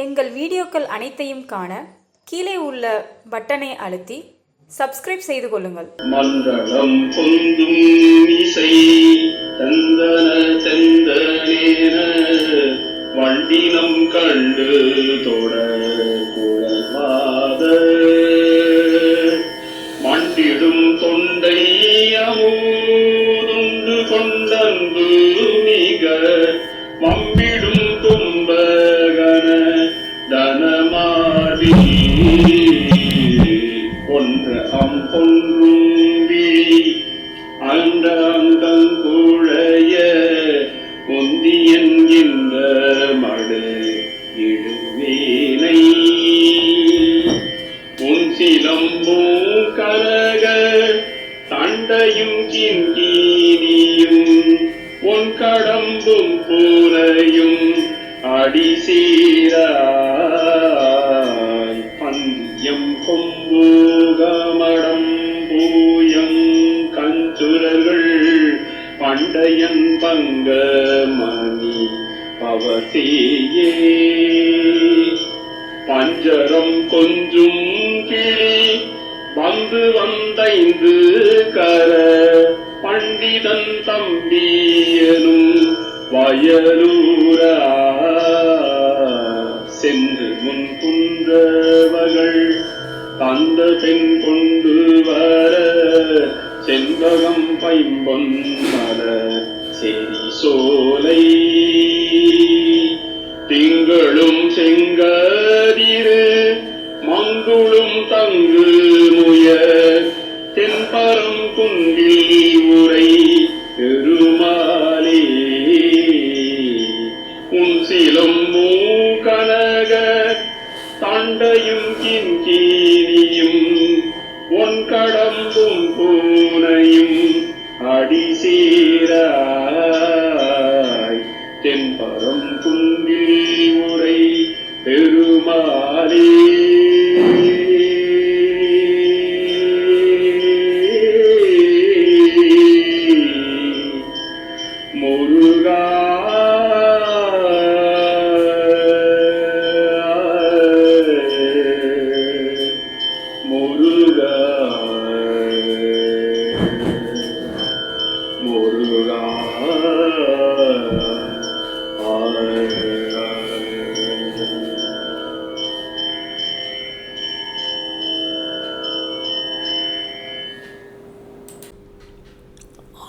எங்கள் வீடியோக்கள் அனைத்தையும் காண கீழே உள்ள பட்டனை அழுத்தி சப்ஸ்கிரைப் செய்து கொள்ளுங்கள். மண்டலம் பொந்தும் இசை தந்தன தெந்தனேன வண்டினம் கண்டு தொட குழல்வாத மண்டிடும் தொண்டை அமூதுண்டு கொண்டன்பு மிக மம்பிடும் அம் கொன்றும்பி அண்ட பொந்தி என்கின்ற மடு இடுவேனை உன் சிலம்பும் கரக தண்டையும் கிங்கீனியும் உன் கடம்பும் பூரையும் அடி சீரா கொம்பூகமடம் பூயம் கஞ்சுரர்கள் பண்டையன் பங்க மணி பவசியே. பஞ்சரம் கொஞ்சும் கிளி வந்து வந்தைந்து கர பண்டிதன் தம்பியனும் வயலூரா. சென்று முன் குன்றவர்கள் தந்த பெண் கொண்டு வர செண்பகம் பைம்பொன் மலர் செரி சோலை. திங்களும் செங்கதிரு மங்குளும் தங்கு முயர் தென்பரம் குன்றில் உரை பெருமாளே. உன் சிலம் மூ கனக தண்டையும் கிங்கீனியும் உன் கடம்பும் பூனையும் அடி சீராய். தென்பரம் குன்றில் உரை பெருமாளே. முருகா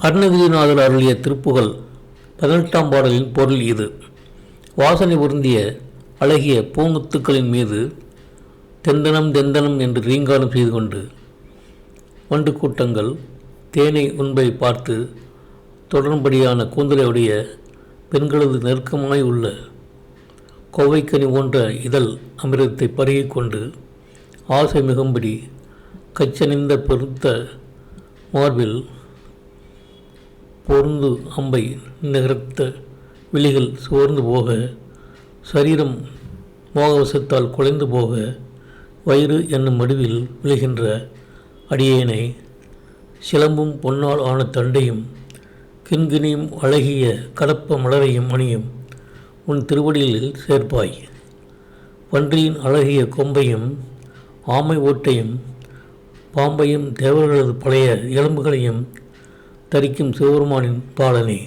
அருணகிரிநாதர் அருளிய திருப்புகழ் பதினெட்டாம் பாடலின் பொருள் இது. வாசனை பொருந்திய அழகிய பூமுத்துக்களின் மீது தெந்தனம் தெந்தனம் என்று ரீங்காரம் செய்து கொண்டு ஒன்று கூட்டங்கள் தேனை உண்பை பார்த்து தொடரும்படியான கூந்தலையுடைய பெண்களது நெருக்கமாய் உள்ள கோவைக்கனி போன்ற இதழ் அமிர்தத்தை பருகிக்கொண்டு ஆசை மிகும்படி கச்சனிந்த பெருத்த மார்பில் பொருந்து அம்பை நிகர்த்த விழிகள் சோர்ந்து போக சரீரம் மோகவசத்தால் குலைந்து போக வயிறு என்னும் மடுவில் விழுகின்ற அடியேனை சிலம்பும் பொன்னால் ஆன தண்டையும் கிண்கிணியும் அழகிய கடப்ப மலரையும் அணியும் உன் திருவடியில் சேர்ப்பாய். பன்றியின் அழகிய கொம்பையும் ஆமை ஓட்டையும் பாம்பையும் தேவர்களது பழைய எலும்புகளையும் தரிக்கும் சிவபெருமானின் பாலனே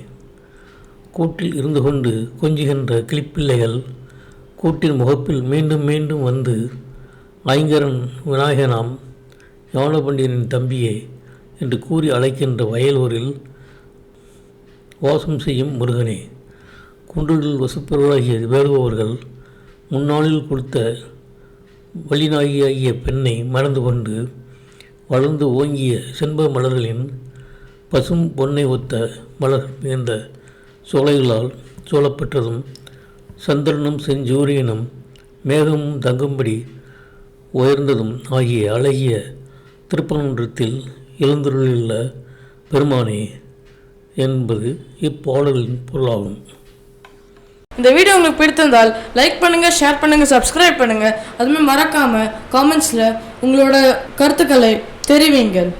கூட்டில் இருந்து கொண்டு கொஞ்சுகின்ற கிளிப்பிள்ளைகள் கூட்டின் முகப்பில் மீண்டும் மீண்டும் வந்து ஐங்கரன் விநாயகனாம் ஞானபண்டியனின் தம்பியே என்று கூறி அழைக்கின்ற வயலூரில் வாசம் செய்யும் முருகனே. குன்றுகளில் வசுப்பொருளாகிய வேறுபவர்கள் முன்னாளில் கொடுத்த வழிநாயகியாகிய பெண்ணை மறந்து கொண்டு வளர்ந்து ஓங்கிய செண்பக மலர்களின் பசும் பொன்னை ஒத்த மலர் மிகுந்த சோலைகளால் சூழப்பெற்றதும் சந்திரனும் செஞ்சூரியனும் மேகமும் தங்கும்படி உயர்ந்ததும் ஆகிய அழகிய திருப்பரங்குன்றத்தில் எழுந்தருளியுள்ள பெருமானே என்பது இப்பாடலின் பொருளாகும். இந்த வீடியோ உங்களுக்கு பிடித்திருந்தால் லைக் பண்ணுங்கள் ஷேர் பண்ணுங்கள் சப்ஸ்கிரைப் பண்ணுங்கள் அதுமாதிரி மறக்காமல் காமெண்ட்ஸில் உங்களோட கருத்துக்களை தெரிவிங்கள்.